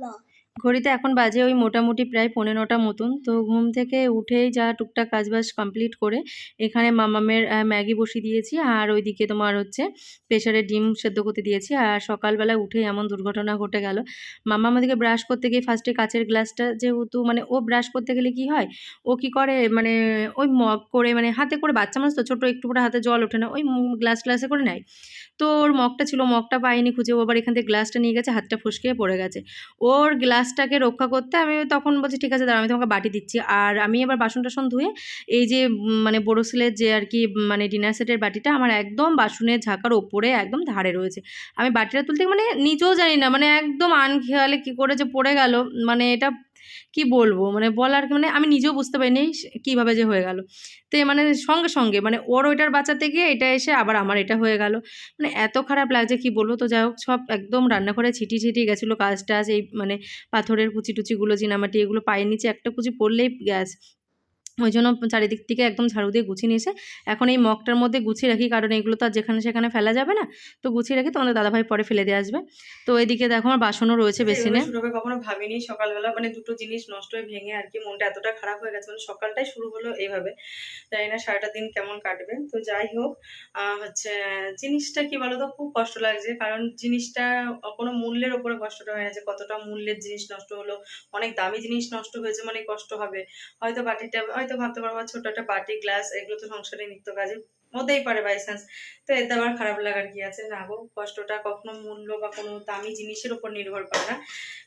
না ঘড়িতে এখন বাজে ওই মোটামুটি প্রায় পনেরোটা মতন, তো ঘুম থেকে উঠেই যা টুকটাক কাজবাজ কমপ্লিট করে এখানে মামামের ম্যাগি বসিয়ে দিয়েছি আর ওইদিকে তোমার হচ্ছে প্রেশারে ডিম সেদ্ধ করতে দিয়েছি আর সকালবেলা উঠেই এমন দুর্ঘটনা ঘটে গেল। মামা আমাদেরকে ব্রাশ করতে গিয়ে ফার্স্টে কাচের গ্লাসটা যেহেতু মানে ও ব্রাশ করতে গেলে কি হয়, ও কি করে মানে ওই মগ করে মানে হাতে করে বাচ্চা মানুষ তো ছোটো একটু করে হাতে জল ওঠে না, ওই গ্লাস গ্লাসে করে নেয়। তো ওর মগটা ছিল মগটা পায়নি খুঁজে, ও আবার এখান থেকে গ্লাসটা নিয়ে গেছে, হাতটা ফসকে পড়ে গেছে। ওর গ্লাসটাকে রক্ষা করতে আমি তখন বলছি, ঠিক আছে দাঁড়া আমি তোমাকে বাটি দিচ্ছি। আর আমি এবার বাসন টাসন ধুয়ে এই যে মানে বড়োসিলের যে আর কি মানে ডিনার সেটের বাটিটা আমার একদম বাসনের ঝাঁকার ওপরে একদম ধারে রয়েছে। আমি বাটিটা তুলতে মানে নিজেও জানি না মানে একদম আনখেয়ালে কী করে যে পড়ে গেল মানে এটা কি বলব? মানে বলার মানে আমি নিজেও বুঝতে পারিনি কীভাবে যে হয়ে গেল। তো মানে সঙ্গে সঙ্গে মানে ওর ওইটার বাঁচাতে গিয়ে এটা এসে আবার আমার এটা হয়ে গেল। মানে এত খারাপ লাগছে কি বলব? তো যাই হোক, সব একদম রান্নাঘরে ছিটি ছিটি গেছিল কাজ টাজ, এই মানে পাথরের কুচি টুচিগুলো চিনামাটি এগুলো পায়ের নিচে একটা কুচি পড়লেই গ্যাস। ওই জন্য চারিদিক থেকে একদম ঝাড়ু দিয়ে গুছিয়ে নিয়েছে। এখন এই মগটার মধ্যে গুছিয়ে রাখি কারণ এগুলো তো আর যেখানে সেখানে ফেলা যাবে না। তো গুছিয়ে রাখি তোমাদের দাদাভাই পরে ফেলে দিয়ে আসবে। তো এদিকে দেখো আমার বাসনও রয়েছে বেসিনে। কখনো ভাবিনি সকালবেলা মানে দুটো জিনিস নষ্ট হয়ে ভেঙে আর কি মনটা এতটা খারাপ হয়ে গেছে মানে সকালটাই শুরু হলো এইভাবে। জানি না সারাটা দিন কেমন কাটবে। তো যাই হোক হচ্ছে জিনিসটা কি বলতো খুব কষ্ট লাগছে। কারণ জিনিসটা কোনো মূল্যের ওপরে কষ্টটা হয়ে গেছে কতটা মূল্যের জিনিস নষ্ট হলো অনেক দামি জিনিস নষ্ট হয়েছে মানে কষ্ট হবে। হয়তো বাটিটা হয়তো ভাবতে পারব ছোট একটা বাটি গ্লাস এগুলো তো সংসারে নিত্য কাজে হতেই পারে বাই চান্স তো এতে আবার খারাপ লাগার কি আছে? না গো, কষ্টটা কখনো মূল্য বা কোনো দামি জিনিসের উপর নির্ভর করে না।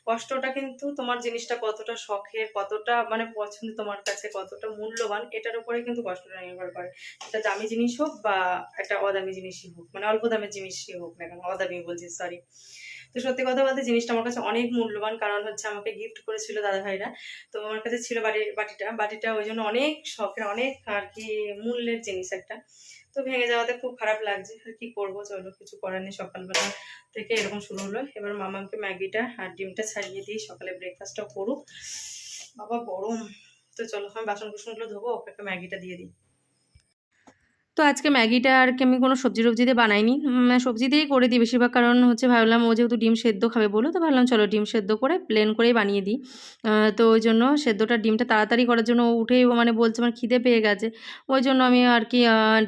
কষ্টটা কিন্তু তোমার জিনিসটা কতটা শখের, কতটা মানে পছন্দ তোমার কাছে, কতটা মূল্যবান, এটার উপরে কিন্তু কষ্টটা নির্ভর করে। একটা দামি জিনিস হোক বা একটা অদামি জিনিসই হোক মানে অল্প দামের জিনিসই হোক না কেন, অদামি বলছি সরি তো সত্যি কথা বলতে জিনিসটা আমার কাছে অনেক মূল্যবান, কারণ হচ্ছে আমাকে গিফট করেছিল দাদা ভাইরা তো আমার কাছে ছিল বাড়ির বাটিটা। বাটিটা ওই জন্য অনেক শখের, অনেক আর কি মূল্যের জিনিস একটা। তো ভেঙে যাওয়াতে খুব খারাপ লাগছে। কি করব, চলো, কিছু করার নেই। সকালবেলা থেকে এরকম শুরু হলো। এবার মামাকে ম্যাগিটা আর ডিমটা ছাড়িয়ে দিই সকালে ব্রেকফাস্টটা করুক। বাবা গরম। তো চলো, আমি বাসন কুসনগুলো ধোবো, ওকে ম্যাগিটা দিয়ে দিই। তো আজকে ম্যাগিটা আর কি আমি কোনো সবজি টবজি দিয়ে বানাইনি। সবজি দিয়েই করে দিই বেশিরভাগ, কারণ হচ্ছে ভাবলাম ও যেহেতু ডিম সেদ্ধ খাবে বলো, তো ভাবলাম চলো ডিম সেদ্ধ করে প্লেন করেই বানিয়ে দিই। তো ওই জন্য সেদ্ধটা ডিমটা তাড়াতাড়ি করার জন্য উঠেই মানে বলছে আমার খিদে পেয়ে গেছে। ওই জন্য আমি আর কি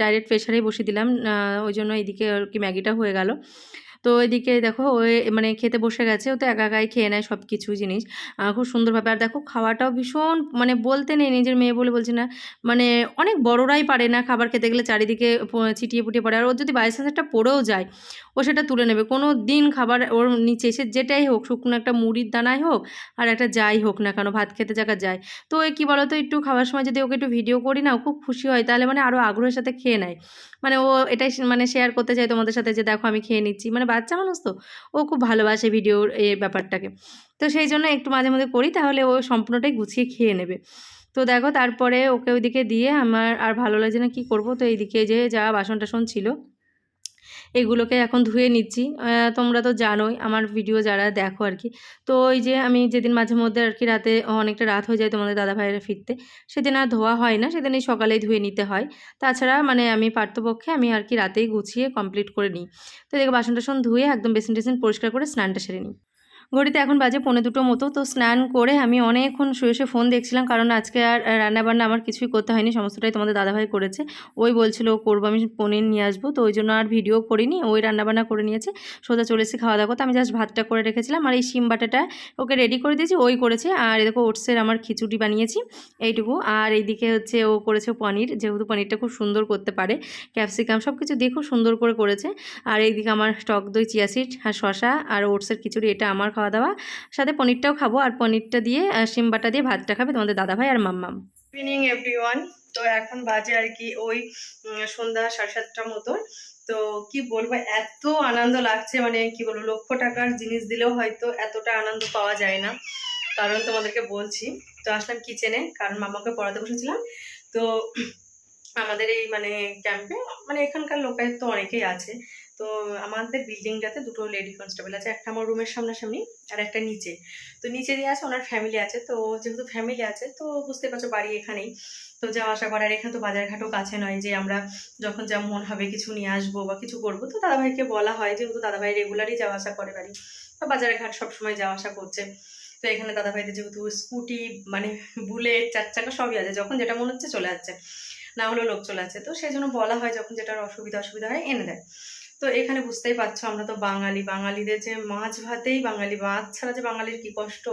ডাইরেক্ট প্রেশারেই বসে দিলাম। ওই জন্য এইদিকে আর কি ম্যাগিটা হয়ে গেল। তো এদিকে দেখো ও মানে খেতে বসে গেছে, ও তো একা একাই খেয়ে নেয় সব কিছু জিনিস খুব সুন্দরভাবে। আর দেখো খাওয়াটাও ভীষণ মানে বলতে নেই নিজের মেয়ে বলে বলছি না মানে অনেক বড়রাই পারে না খাবার খেতে গেলে, চারিদিকে ছিটিয়ে পুটিয়ে পড়ে। আর ওর যদি বাইশ হাজারটা পড়েও যায় ও সেটা তুলে নেবে। কোনো দিন খাবার ওর নিচে এসে যেটাই হোক, শুকনো একটা মুড়ির দানাই হোক আর একটা যাই হোক না কেন, ভাত খেতে জায়গা যায় তো ওই কী বলো তো একটু খাওয়ার সময় যদি ওকে একটু ভিডিও করি না, ও খুব খুশি হয়। তাহলে মানে আরও আগ্রহের সাথে খেয়ে নেয়। মানে ও এটাই মানে শেয়ার করতে চায় তোমাদের সাথে যে দেখো আমি খেয়ে নিচ্ছি। মানে বাচ্চা মানুষ তো, ও খুব ভালোবাসে ভিডিওর এই ব্যাপারটাকে। তো সেই জন্য একটু মাঝে মধ্যে করি, তাহলে ও সম্পূর্ণটাই গুছিয়ে খেয়ে নেবে। তো দেখো তারপরে ওকে ওইদিকে দিয়ে আমার আর ভালো লাগছে না কি করব। তো এইদিকে যে যা বাসন টাসন ছিল এগুলোকে এখন ধুয়ে নিচ্ছি। তোমরা তো জানোই, আমার ভিডিও যারা দেখো আর কি। তো ওই যে আমি যেদিন মাঝে মধ্যে আর কি রাতে অনেকটা রাত হয়ে যায় তোমাদের দাদা ভাইয়েরা ফিরতে, সেদিন আর ধোয়া হয় না সেদিন এই সকালেই ধুয়ে নিতে হয়। তাছাড়া মানে আমি পার্থপক্ষে আমি আর কি রাতেই গুছিয়ে কমপ্লিট করে নিই। তো এদিকে বাসন টাসন ধুয়ে একদম বেসিন টেসিন পরিষ্কার করে স্নানটা সেরে নিই। ঘড়িতে এখন বাজে পৌনে দুটো মতো, তো স্নান করে আমি অনেকক্ষণ শুয়ে শুয়ে ফোন দেখছিলাম, কারণ আজকে আর রান্নাবান্না আমার কিছুই করতে হয়নি, সমস্তটাই তোমাদের দাদাভাই করেছে। ওই বলছিল ও করব, আমি পনির নিয়ে আসব। তো ওই জন্য আর ভিডিও করিনি, ওই রান্নাবান্না করে নিয়েছে। সোজা চলে এসে খাওয়া দাওয়া করতে। আমি জাস্ট ভাতটা করে রেখেছিলাম, আর এই শিম বাটাটা ওকে রেডি করে দিয়েছি, ওই করেছে। আর এদিকে ওটসের আমার খিচুড়ি বানিয়েছি, এইটুকু। আর এইদিকে হচ্ছে ও করেছে পনির, যেহেতু পনিরটা খুব সুন্দর করতে পারে, ক্যাপসিকাম সব কিছু দিয়ে খুব সুন্দর করে করেছে। আর এইদিকে আমার টক দই, চিয়া আর শশা আর ওটসের খিচুড়ি, এটা আমার খাওয়া দাওয়া সাথে পনিরটাও খাব। আর পনিরটা দিয়ে আহ, শিম বাটা দিয়ে ভাতটা খাবে তোমাদের দাদাভাই আর মাম্মাম। ইভিনিং এভরিওয়ান তো এখন বাজে আর কি ওই সন্ধ্যা সাড়ে সাতটার মতো। তো কি বলব এত আনন্দ লাগছে। মানে কি বলব লক্ষ টাকার জিনিস দিলেও হয়তো এতটা আনন্দ পাওয়া যায় না। কারণ তোমাদেরকে বলছি তো আসলাম কিচেনে কারণ মামাকে পড়াতে বসেছিলাম। তো আমাদের এই মানে ক্যাম্পে মানে এখানকার লোকের তো অনেকেই আছে। তো আমাদের বিল্ডিংটাতে দুটো লেডি কনস্টেবল আছে, একটা আমার রুমের সামনাসামনি আর একটা নিচে। তো নিচে দিয়ে আছে, ওনার ফ্যামিলি আছে, তো যেহেতু ফ্যামিলি আছে, তো বুঝতে পারছ বাড়ি এখানেই। তো যাওয়া আসা করার এখানে তো বাজারঘাটও কাছে নয় যে আমরা যখন যা মন হবে কিছু নিয়ে আসব বা কিছু করব, তো দাদাভাইকে বলা হয় যেহেতু দাদাভাই রেগুলারই যাওয়া আসা করে বাড়ি। বা বাজারঘাট সবসময় যাওয়া আসা করছে। তো এখানে দাদাভাইদের যেহেতু স্কুটি মানে বুলেট চার চাকা সবই আছে, যখন যেটা মনে হচ্ছে চলে যাচ্ছে না হলেও লোক চলে যাচ্ছে তো সেই জন্য বলা হয় যখন যেটার অসুবিধা অসুবিধা হয় এনে দেয়। তো এখানে বুঝতেই পারছ, আমরা তো বাঙালি। বাঙালিদের যে মাছ ভাতেই বাঙালি, মাছ ছাড়া যে বাঙালির কি কষ্ট?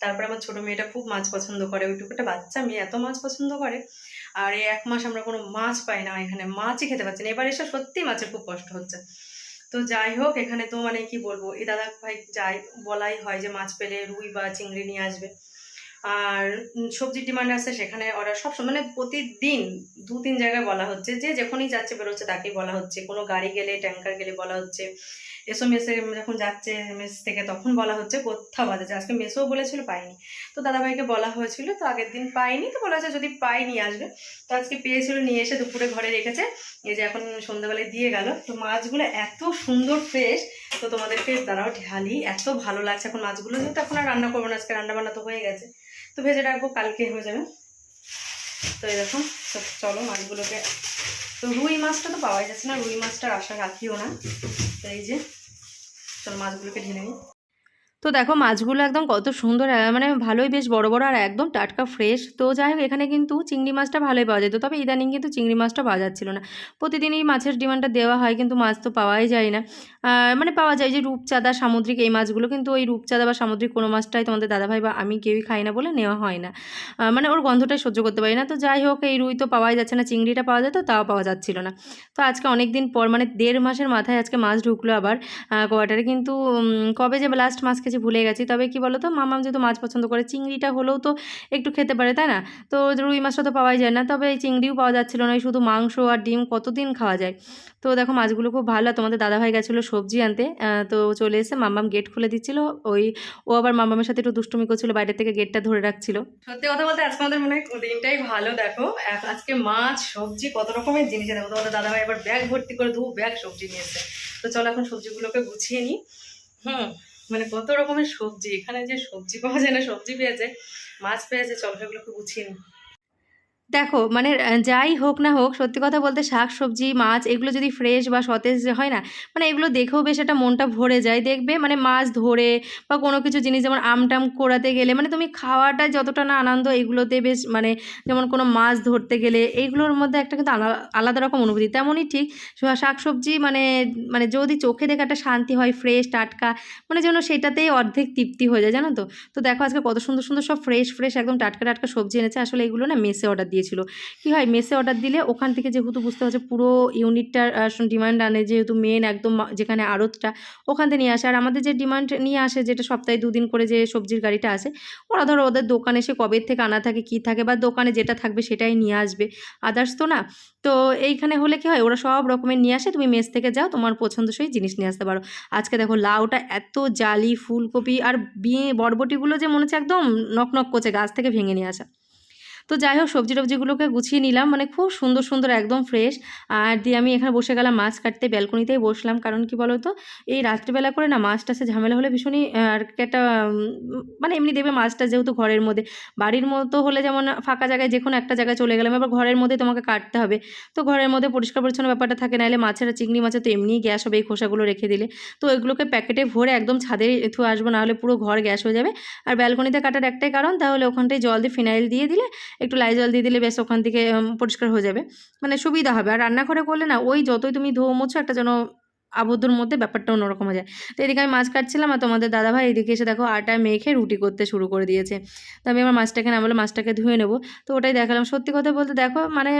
তারপরে আমার ছোট মেয়েটা খুব মাছ পছন্দ করে, ওইটুকু একটা বাচ্চা মেয়ে এত মাছ পছন্দ করে। আর এই এক মাস আমরা কোনো মাছ পাই না এখানে, মাছই খেতে পাচ্ছি না। এবার এসে সত্যি মাছের খুব কষ্ট হচ্ছে। তো যাই হোক, এখানে তো মানে কি বলব, এই দাদা ভাই যাই বলাই হয় যে মাছ পেলে রুই বা চিংড়ি নিয়ে আসবে। আর সবজি ডিমান্ড আছে সেখানে ওরা সব মানে প্রতিদিন দু, তিন জায়গায় বলা হচ্ছে যে যখনই যাচ্ছে বেরোচ্ছে তাকেই বলা হচ্ছে। কোনো গাড়ি গেলে ট্যাঙ্কার গেলে বলা হচ্ছে। এসো মেসে যখন যাচ্ছে মেস থেকে তখন বলা হচ্ছে, কোথাও বাজে। আজকে মেসেও বলেছিল, পাইনি। তো দাদাভাইকে বলা হয়েছিল, তো আগের দিন পাইনি, তো বলা হচ্ছে যদি পাই, নিয়ে আসবে। তো আজকে পেয়েছিল, নিয়ে এসে দুপুরে ঘরে রেখেছে। এই যে এখন সন্ধ্যাবেলায় দিয়ে গেল। তো মাছগুলো এত সুন্দর ফ্রেশ তো তোমাদেরকে দাঁড়াও, ঢালি। এত ভালো লাগছে এখন মাছগুলো। যেহেতু এখন আর রান্না করব না, আজকে রান্না বান্না তো হয়ে গেছে। তো ভেজে রাখব, কালকে হয়ে যাবে। তো এরকম চলো মাছগুলোকে। তো রুই মাছটা তো পাওয়াই যাচ্ছে না, রুই মাছটার আশা রাখিও না। তো এই যে, চলো মাছগুলোকে ঢেলে নিই। তো দেখো মাছগুলো একদম কত সুন্দর মানে ভালোই বেশ বড় বড় আর একদম টাটকা ফ্রেশ তো যাই হোক, এখানে কিন্তু চিংড়ি মাছটা ভালোই পাওয়া যেত তবে ইদানিং কিন্তু চিংড়ি মাছটা পাওয়া যাচ্ছিল না। প্রতিদিনই মাছের ডিমান্ডটা দেওয়া হয়, কিন্তু মাছ তো পাওয়াই যায় না। মানে পাওয়া যায় যে রূপচাঁদা সামুদ্রিক এই মাছগুলো, কিন্তু ওই রূপচাঁদা বা সামুদ্রিক কোনো মাছটাই তোমাদের দাদাভাই বা আমি কেউই খাই না বলে নেওয়া হয় না। মানে ওর গন্ধটাই সহ্য করতে পারি না। তো যাই হোক, এই রুই তো পাওয়াই যাচ্ছে না, চিংড়িটা পাওয়া যেত তাও পাওয়া যাচ্ছিল না। তো আজকে অনেক দিন পর মানে দেড় মাসের মাথায় আজকে মাছ ঢুকলো আবার কোয়ার্টারে কিন্তু কবে যে লাস্ট মাছ ভুলে গেছি। তবে কি বলো তো মামাম যেহেতু মাছ পছন্দ করে, চিংড়িটা হলেও তো একটু খেতে পারে, তাই না? তো রুই মাছটা তো পাওয়াই যায় না। তবে এই চিংড়িও পাওয়া যাচ্ছিল না শুধু মাংস আর ডিম কতদিন খাওয়া যায়? তো দেখো মাছগুলো খুব ভালো। তোমাদের দাদাভাই গেছিল সবজি আনতে তো চলে এসে মামাম গেট খুলে দিচ্ছিল। ওই, ও আবার মামামের সাথে একটু দুষ্টুমি করছিল বাইরে থেকে গেটটা ধরে রাখছিল। সত্যি কথা বলতে আজকে আমাদের মনে হয় দিনটাই ভালো, দেখো। আজকে মাছ, সবজি কত রকমের জিনিস দেখো তোমাদের দাদাভাই এবার ব্যাগ ভর্তি করে দু ব্যাগ সবজি নিয়ে এসেছে। তো চলো এখন সবজিগুলোকে গুছিয়ে নিই। হুম মানে কত রকমের সবজি, এখানে যে সবজি পাওয়া যায় না, সবজি পেয়েছে, মাছ পেয়েছে, চলো সেগুলোকে গুছিয়ে নিই। দেখো মানে যাই হোক না হোক, সত্যি কথা বলতে শাক, সবজি, মাছ, এগুলো যদি ফ্রেশ বা সতেজ হয় না মানে এগুলো দেখেও বেশ একটা মনটা ভরে যায়। দেখবে মানে মাছ ধরে বা কোনো কিছু জিনিস, যেমন আমটাম কোড়াতে গেলে মানে তুমি খাওয়াটা যতটা না আনন্দ, এগুলোতে বেশ মানে যেমন কোনো মাছ ধরতে গেলে এইগুলোর মধ্যে একটা কিন্তু আলা- আলাদা রকম অনুভূতি। তেমনই ঠিক শাক, সবজি মানে মানে যদি চোখে দেখে একটা শান্তি হয় ফ্রেশ টাটকা মানে যেন সেটাতেই অর্ধেক তৃপ্তি হয়ে যায়, জানো তো? তো দেখো আজকে কত সুন্দর সুন্দর সব ফ্রেশ ফ্রেশ একদম টাটকা টাটকা সবজি এনেছে। আসলে এগুলো না মেসে অর্ডার দিয়েছিল। কি হয়, মেসে অর্ডার দিলে ওখান থেকে যেহেতু বুঝতে পারছে পুরো ইউনিটটার ডিমান্ড আনে, যেহেতু মেন একদম যেখানে আড়তটা, ওখান থেকে নিয়ে আসে। আর আমাদের যে ডিমান্ড নিয়ে আসে, যেটা সপ্তাহে দুদিন করে যে সবজির গাড়িটা আসে, ওরা ধরো ওদের দোকানে সে কবে থেকে আনা থাকে, কি থাকে বা দোকানে যেটা থাকবে সেটাই নিয়ে আসবে। আদার্স তো না। তো এইখানে হলে কি হয়, ওরা সব রকমের নিয়ে আসে, তুমি মেস থেকে যাও, তোমার পছন্দসই জিনিস নিয়ে আসতে পারো। আজকে দেখো লাউটা এত জালি, ফুলকপি আর বিয়ে, বরবটিগুলো যে মনে হচ্ছে একদম নক নক করছে, গাছ থেকে ভেঙে নিয়ে আসা। তো যাই হোক সবজি টবজিগুলোকে গুছিয়ে নিলাম। মানে খুব সুন্দর সুন্দর, একদম ফ্রেশ। আর দিয়ে আমি এখানে বসে গেলাম মাছ কাটতে। ব্যালকনিতেই বসলাম। কারণ কি বলো তো এই রাত্রিবেলা করে না মাছ টাছে ঝামেলা হলে ভীষণই আর একটা মানে এমনি দেবে মাছটা যেহেতু ঘরের মধ্যে। বাড়ির মতো হলে যেমন ফাঁকা জায়গায় যে কোনো একটা জায়গায় চলে গেলাম। এবার ঘরের মধ্যে তোমাকে কাটতে হবে। তো ঘরের মধ্যে পরিষ্কার পরিচ্ছন্ন ব্যাপারটা থাকে। নাহলে মাছের চিংড়ি মাছের তো এমনিই গ্যাস হবে এই খোসাগুলো রেখে দিলে। তো এগুলোকে প্যাকেটে ভরে একদম ছাদে থু আসব। নাহলে পুরো ঘর গ্যাস হয়ে যাবে। আর ব্যালকনিতে কাটার একটাই কারণ, তাহলে ওখানটায় জল দিয়ে ফিনাইল দিয়ে দিলে একটু লাইজল দিয়ে দিলে বেশ ওখান থেকে পরিষ্কার হয়ে যাবে। মানে সুবিধা হবে। আর রান্নাঘরে করলে না, ওই যতই তুমি ধোয়া মোছো, একটা যেন আবদ্ধর মধ্যে ব্যাপারটা অন্যরকম হয়ে যায়। তো এদিকে আমি মাছ কাটছিলাম আর তোমাদের দাদাভাই এদিকে এসে দেখো আটা মেখে রুটি করতে শুরু করে দিয়েছে। তো আমি আমার মাছটাকে না বলে মাছটাকে ধুয়ে নেব। তো ওটাই দেখালাম। সত্যি কথা বলতে দেখো মানে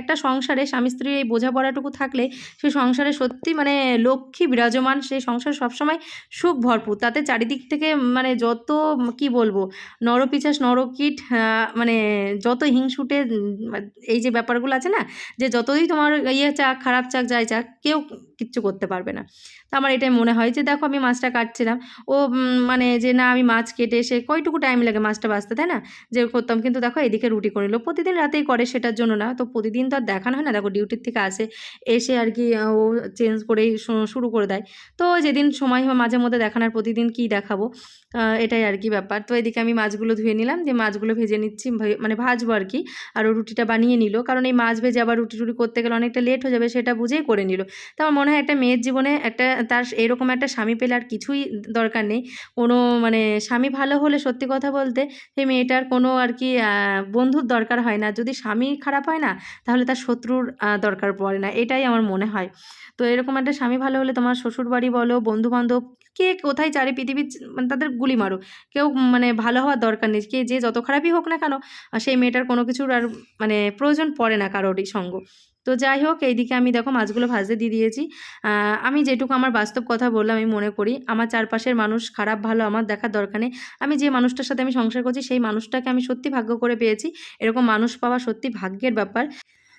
একটা সংসারে স্বামী স্ত্রীর এই বোঝাপড়াটুকু থাকলে সেই সংসারে সত্যি মানে লক্ষ্মী বিরাজমান সেই সংসার সবসময় সুখ ভরপুর। তাতে চারিদিক থেকে মানে যত কি বলব নরপিচাস নরকীট মানে যত হিংসুটে এই যে ব্যাপারগুলো আছে না, যে যতই তোমার ইয়ে চাক, খারাপ চাক, যাই চাক, কেউ কিচ্ছু করতে পারবে না। তো আমার এটাই মনে হয় যে, দেখো আমি মাছটা কাটছিলাম। ও মানে যে, না, আমি মাছ কেটে এসে কয়টুকু টাইম লাগে মাছটা বাঁচতে, তাই না? যে, করতাম। কিন্তু দেখো এদিকে রুটি করে নিলো। প্রতিদিন রাতেই করে সেটার জন্য না। তো প্রতিদিন তো আর দেখানো হয় না। দেখো ডিউটির থেকে আসে, এসে আর কি ও চেঞ্জ করেই শুরু করে দেয়। তো যেদিন সময় হয় মাঝে মধ্যে দেখানোর প্রতিদিন কি দেখাবো? এটাই আর কি ব্যাপার। তো এদিকে আমি মাছগুলো ধুয়ে নিলাম। যে, মাছগুলো ভেজে নিচ্ছি মানে ভাজবো আর কি। আর ও রুটিটা বানিয়ে নিল। কারণ এই মাছ ভেজে আবার রুটি টুটি করতে গেলে অনেকটা লেট হয়ে যাবে, সেটা বুঝেই করে নিল। তো আমার মনে হয় একটা মেয়ের জীবনে একটা, তার এরকম একটা স্বামী পেলে আর কিছুই দরকার নেই। কোনো মানে স্বামী ভালো হলে সত্যি কথা বলতে সেই মেয়েটার কোনো আর কি বন্ধুর দরকার হয় না। যদি স্বামী খারাপ হয় না, তাহলে তার শত্রুর দরকার পড়ে না। এটাই আমার মনে হয়। তো এরকম একটা স্বামী ভালো হলে তোমার শ্বশুর বাড়ি বলো বন্ধু বান্ধব কে কোথায় চারে পৃথিবীর মানে তাদের গুলি মারো। কেউ মানে ভালো হওয়ার দরকার নেই। কে যে যত খারাপই হোক না কেন সেই মেয়েটার কোনো কিছুর আর মানে প্রয়োজন পড়ে না কারোরই সঙ্গ। তো যাই হোক, এইদিকে আমি দেখো মাছগুলো ভাজতে দিয়ে দিয়েছি। আমি যেটুকু আমার বাস্তব কথা বললাম, আমি মনে করি, আমার চারপাশের মানুষ খারাপ, ভালো, আমার দেখার দরকার নেই। আমি যে মানুষটার সাথে আমি সংসার করছি, সেই মানুষটাকে আমি সত্যি ভাগ্য করে পেয়েছি। এরকম মানুষ পাওয়া সত্যি ভাগ্যের ব্যাপার।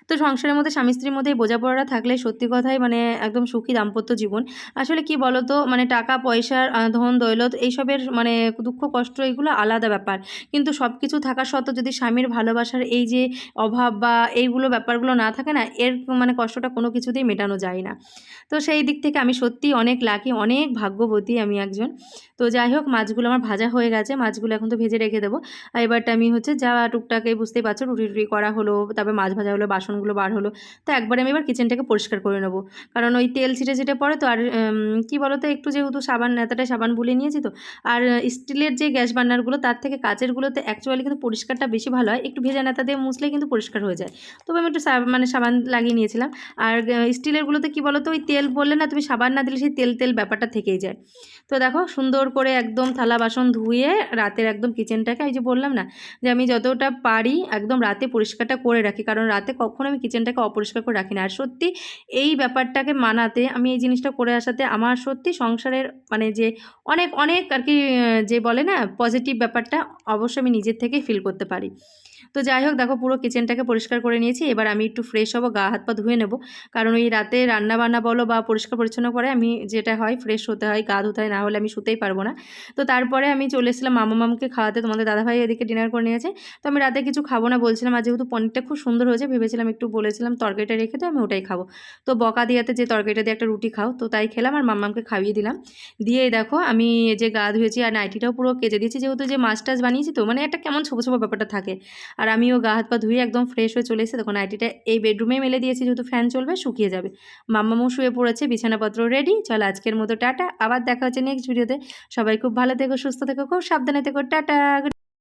তো সংসারের মধ্যে স্বামী স্ত্রীর মধ্যে বোঝাপড়াটা থাকলে সত্যি কথাই মানে একদম সুখী দাম্পত্য জীবন। আসলে কি বলতো? মানে টাকা পয়সার ধন, দৈলত এইসবের মানে দুঃখ, কষ্ট এগুলো আলাদা ব্যাপার। কিন্তু সব কিছু থাকা সত্ত্বেও যদি স্বামীর ভালোবাসার এই যে অভাব বা এইগুলো ব্যাপারগুলো না থাকে না, এর মানে কষ্টটা কোনো কিছুতেই মেটানো যায় না। তো সেই দিক থেকে আমি সত্যি অনেক লাকি অনেক ভাগ্যবতী আমি একজন। তো যাই হোক, মাছগুলো আমার ভাজা হয়ে গেছে, মাছগুলো এখন তো ভেজে রেখে দেবো। এবারটা আমি হচ্ছে যা টুকটাক বুঝতেই পারছ, রুটি টুটি করা হলো, তারপর মাছ ভাজা হলো বাসনগুলো বার হলো। তো একবারে আমি এবার কিচেনটাকে পরিষ্কার করে নেব। কারণ ওই তেল ছিটে ছিটে পড়ে তো আর কি বলো তো একটু যেহেতু সাবান, নেতাটায় সাবান বুলিয়ে নিয়েছি তো। আর স্টিলের যে গ্যাস বার্নারগুলো, তার থেকে কাচেরগুলোতে অ্যাকচুয়ালি কিন্তু পরিষ্কারটা বেশি ভালো হয়। একটু ভেজা নেতা দিয়ে মুছলেই কিন্তু পরিষ্কার হয়ে যায়। তবে আমি একটু মানে সাবান লাগিয়ে নিয়েছিলাম। আর স্টিলেরগুলোতে কি বলো তো ওই তেল বললে না, তুমি সাবান না দিলে সেই তেল তেল ব্যাপারটা থেকেই যায়। তো দেখো, সুন্দর করে একদম থালা বাসন ধুয়ে রাতের একদম কিচেনটাকে এই যে বললাম না, যে আমি যতটা পারি একদম রাতে পরিষ্কারটা করে রাখি। কারণ রাতে কখনো আমি কিচেনটাকে অপরিষ্কার করে রাখি না। আর সত্যি এই ব্যাপারটাকে মানাতে, আমি এই জিনিসটা করে আসাতে আমার সত্যি সংসারের মানে যে অনেক অনেক আর কি যে বলে না পজিটিভ ব্যাপারটা অবশ্যই আমি নিজের থেকেই ফিল করতে পারি। তো যাই হোক, দেখো পুরো কিচেনটাকে পরিষ্কার করে নিয়েছি। এবার আমি একটু ফ্রেশ হব, গা হাত পা ধুয়ে নেব। কারণ ওই রাতে রান্না বান্না বলো বা পরিষ্কার পরিচ্ছন্ন করে আমি যেটা হয় ফ্রেশ হতে হয়, গা ধুতে হয়, না হলে আমি শুতেই পারব না। তো তারপরে আমি চলে এসেছিলাম মামা মামকে খাওয়াতে। তোমাদের দাদাভাই এদিকে ডিনার করে নিয়েছে। তো আমি রাতে কিছু খাব না বলছিলাম, আর যেহেতু পনিরটা খুব সুন্দর হয়েছে, ভেবেছিলাম একটু বলেছিলাম তরকারিটা রেখে তো আমি ওটাই খাব। তো বকা দিয়াতে যে তরকারিটা দিয়ে একটা রুটি খাও, তো তাই খেলাম আর মাম্মামকে খাইয়ে দিলাম। দিয়ে এই দেখো আমি যে গা ধুয়েছি আর নাইটিটাও পুরো কেজে দিয়েছি। যেহেতু যে মাছ টাছ বানিয়েছি তো মানে একটা কেমন ছোটো ছোটো ব্যাপারটা থাকে। আর আমিও গা হাত পা ধুয়ে একদম ফ্রেশ হয়ে চলে এসে তখন নাইটিটা এই বেডরুমে মেলে দিয়েছি, যেহেতু ফ্যান চলবে, শুকিয়ে যাবে। মাম্মামু শুয়ে পড়েছে বিছানাপত্র রেডি চল আজকের মতো টাটা, আবার দেখা হচ্ছে নেক্সট ভিডিওতে সবাই খুব ভালো থেকো, সুস্থ থেকো, খুব সাবধানে থেকো। টাটা